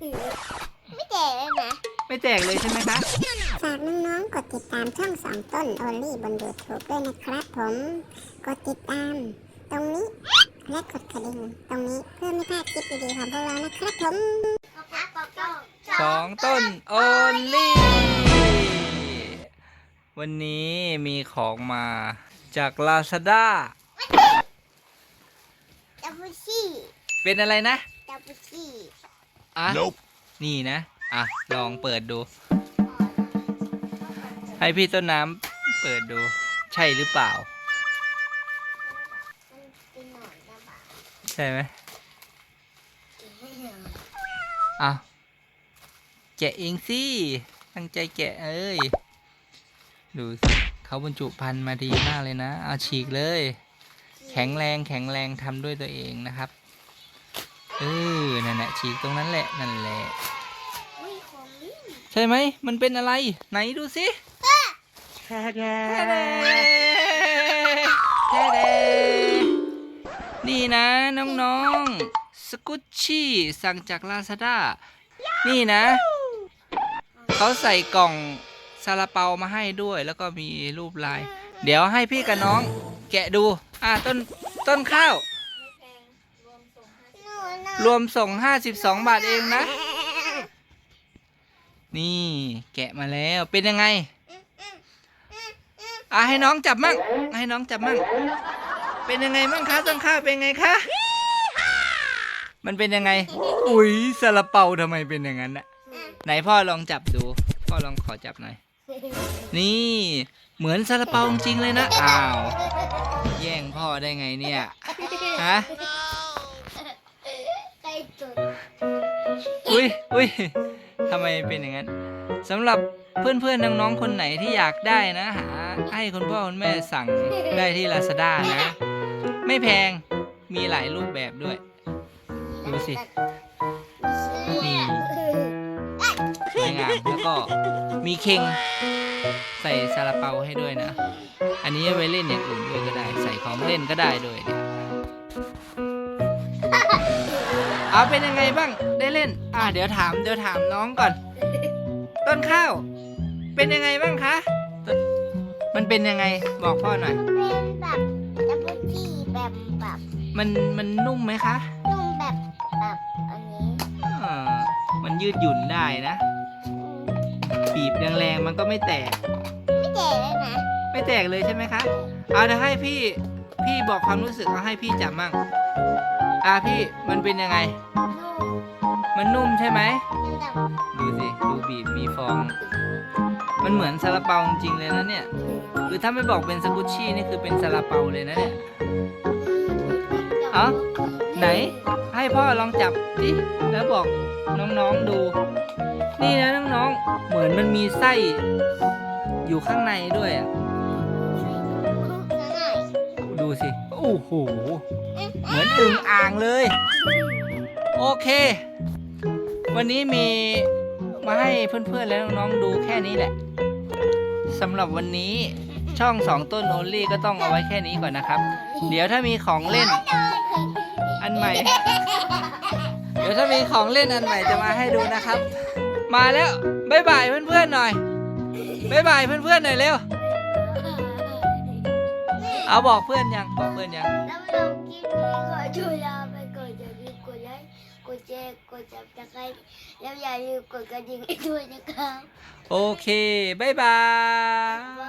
ไม่แจกเลยนะ ไม่แจกเลยใช่ไหมคะ ฝากน้องๆ กดติดตามช่องสองต้นโอลี่บน YouTube ด้วยนะครับผม กดติดตาม ตรงนี้ และกดกระดิ่งตรงนี้เพื่อไม่พลาดคลิปดีๆของพวกเรานะครับผมก็ก็ก็สองต้นโอลลี่วันนี้มีของมาจากลาซาด้าดับเบิลชี่เป็นอะไรนะดับเบิลชี่ อะนี่นะ อะ ลองเปิดดู ให้พี่ต้นน้ำเปิดดู ใช่หรือเปล่ามันเป็นหนอนนะบ้าใช่ไหมไม่เหรออะ แกะเองสิ ตั้งใจแกะเอ้ย ดูสิเขาบรรจุพันธุ์มาดีมากเลยนะ เอาฉีกเลย แข็งแรงแข็งแรงทำด้วยตัวเองนะครับ เออ นั่นแหละฉีกตรงนั้นแหละ นั่นแหละ อุ้ยของลิ้นใช่ไหม มันเป็นอะไร ไหนดูสิแท้แท้แท้นี่นะน้องๆ สกุชชี่สั่งจากลาซาด้า นี่นะ เขาใส่กล่องซาลาเปามาให้ด้วย แล้วก็มีรูปลาย เดี๋ยวให้พี่กับน้อง แกะดู อ่าต้นต้นข้าวหนูนะ รวมส่ง 52 บาทเองนะ นี่แกะมาแล้วเป็นยังไงอะให้น้องจับมั่งให้น้องจับมั่งเป็นยังไงมั่งคะต้นข้าวเป็นไงคะมันเป็นยังไง อุ๊ยซาลาเปาทำไมเป็นอย่างนั้นน่ะไหนพ่อลองจับดู พ่อลองขอจับหน่อย นี่เหมือนซาลาเปาจริงเลยนะ อ้าว แย่งพ่อได้ไงเนี่ย ฮะ อุ้ยอุ้ยทำไมเป็นอย่างนั้นสำหรับเพื่อนๆน้องๆคนไหนที่อยากได้นะหาให้คุณพ่อคุณแม่สั่งได้ที่ Lazada นะ ไม่แพงมีหลายรูปแบบด้วย ดูสินี่สวยงามแล้วก็มีเค็งใส่ซาลาเปาให้ด้วยนะ อันนี้ไว้เล่นอย่างอื่นด้วยก็ได้ ใส่ของเล่นก็ได้ด้วยเนี่ย เอาเป็นยังไงบ้าง ได้เล่น อ่าเดี๋ยวถาม เดี๋ยวถามน้องก่อน ต้นข้าว เป็นยังไงบ้างคะต้นมันเป็นยังไง บอกพ่อหน่อย เป็นแบบดับเบิลชี่แบบแบบมัน มันนุ่มไหมคะนุ่มแบบแบบอันนี้อ่ามันยืดหยุ่นได้นะบีบแรงๆมันก็ไม่แตก ไม่แจกเลยนะไม่แตกเลยใช่ไหมคะ เอาเดี๋ยวให้พี่ พี่บอกความรู้สึกเอาให้พี่จับมั่ง อ่าพี่มันเป็นยังไง มันนุ่มใช่ไหม ดูสิ ดูบีบมีฟอง มันเหมือนซาลาเปาจริงๆเลยนะเนี่ย คือถ้าไม่บอกเป็นสกุชชี่นี่คือเป็นซาลาเปาเลยนะเนี่ย เอ้าไหน ให้พ่อลองจับดิแล้วบอกน้องๆดู นี่นะน้องๆ เหมือนมันมีไส้อยู่ข้างในด้วยอะ ดูสิ อ้โหเหมือนอึ่งอ่างเลย โอเค วันนี้มีมาให้เพื่อนๆและน้องๆดูแค่นี้แหละสำหรับวันนี้ช่องสองต้นโอลี่ก็ต้องเอาไว้แค่นี้ก่อนนะครับ เดี๋ยวถ้ามีของเล่น อันใหม่ เดี๋ยวถ้ามีของเล่นอันใหม่จะมาให้ดูนะครับ มาแล้วบ๊ายบายเพื่อนๆหน่อยบ๊ายบายเพื่อนๆหน่อยเร็ว เอาบอกเพื่อนยังบอกเพื่อนยัง แล้วเราคลิปนี้ขอช่วยลาไปก่อนอย่าลืมกดไลค์กดแชร์กดจับตะไคร้แล้วอย่าลืมกดกระดิ่งให้ด้วยนะครับ โอเค บ๊ายบาย